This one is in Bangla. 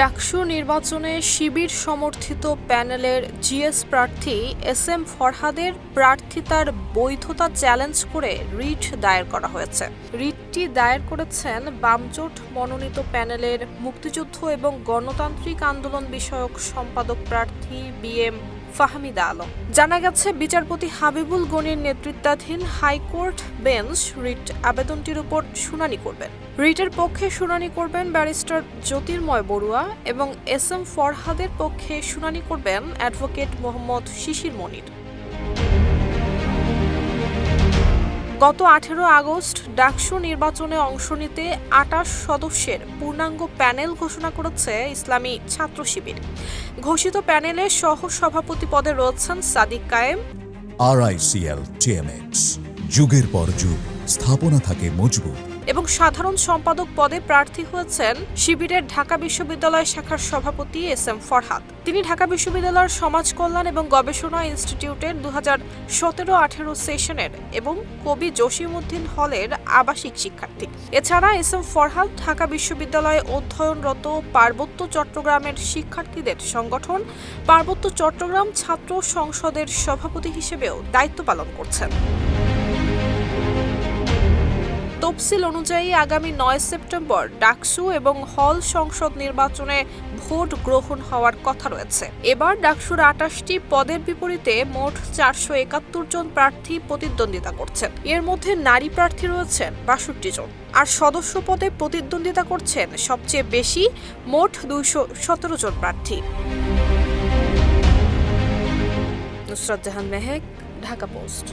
ডাকসু নির্বাচনে শিবির সমর্থিত প্যানেলের জিএস প্রার্থী এস এম ফরহাদের প্রার্থিতার বৈধতা চ্যালেঞ্জ করে রিট দায়ের করা হয়েছে। রিটটি দায়ের করেছেন বামজোট মনোনীত প্যানেলের মুক্তিযুদ্ধ এবং গণতান্ত্রিক আন্দোলন বিষয়ক সম্পাদক প্রার্থী বি এম ফাহমিদা আলম জানা গেছে, বিচারপতি হাবিবুল গনির নেতৃত্বাধীন হাইকোর্ট বেঞ্চ রিট আবেদনটির উপর শুনানি করবেন। রিটের পক্ষে শুনানি করবেন ব্যারিস্টার জ্যোতির্ময় বড়ুয়া এবং এস এম ফরহাদের পক্ষে শুনানি করবেন অ্যাডভোকেট মোহাম্মদ শিশির মনির। গত আঠেরো আগস্ট ডাকসু নির্বাচনে অংশ নিতে আটাশ সদস্যের পূর্ণাঙ্গ প্যানেল ঘোষণা করেছে ইসলামী ছাত্র শিবির। ঘোষিত প্যানেলে সহ সভাপতি পদে রয়েছেন সাদিক কায়েম। আরআইসিএল টিএমএক্স যুগের পর যুগ, স্থাপনা থাকে মজবুত। এবং সাধারণ সম্পাদক পদে প্রার্থী হয়েছেন শিবিরের ঢাকা বিশ্ববিদ্যালয় শাখার সভাপতি এস এম ফরহাদ। তিনি ঢাকা বিশ্ববিদ্যালয়ের সমাজ কল্যাণ এবং গবেষণা ইনস্টিটিউটের দু হাজার সতেরো আঠেরো সেশনের এবং কবি জসিমউদ্দিন হলের আবাসিক শিক্ষার্থী। এছাড়া এস এম ফরহাদ ঢাকা বিশ্ববিদ্যালয়ে অধ্যয়নরত পার্বত্য চট্টগ্রামের শিক্ষার্থীদের সংগঠন, পার্বত্য চট্টগ্রাম ছাত্র সংসদের সভাপতি হিসেবেও দায়িত্ব পালন করছেন। তফসিল অনুযায়ী আগামী নয় সেপ্টেম্বর ডাকসু এবং হল সংসদ নির্বাচনে ভোট গ্রহণ হওয়ার কথা রয়েছে। এবার ডাকসুর আটাশটি পদের বিপরীতে মোট চারশো একাত্তর জন প্রার্থী প্রতিদ্বন্দ্বিতা করছেন। এর মধ্যে নারী প্রার্থী রয়েছেন বাষট্টি জন। আর সদস্য পদে প্রতিদ্বন্দ্বিতা করছেন সবচেয়ে বেশি মোট দুইশো সতেরো জন প্রার্থী। নুসরাত জাহান মেহেক, ঢাকা পোস্ট।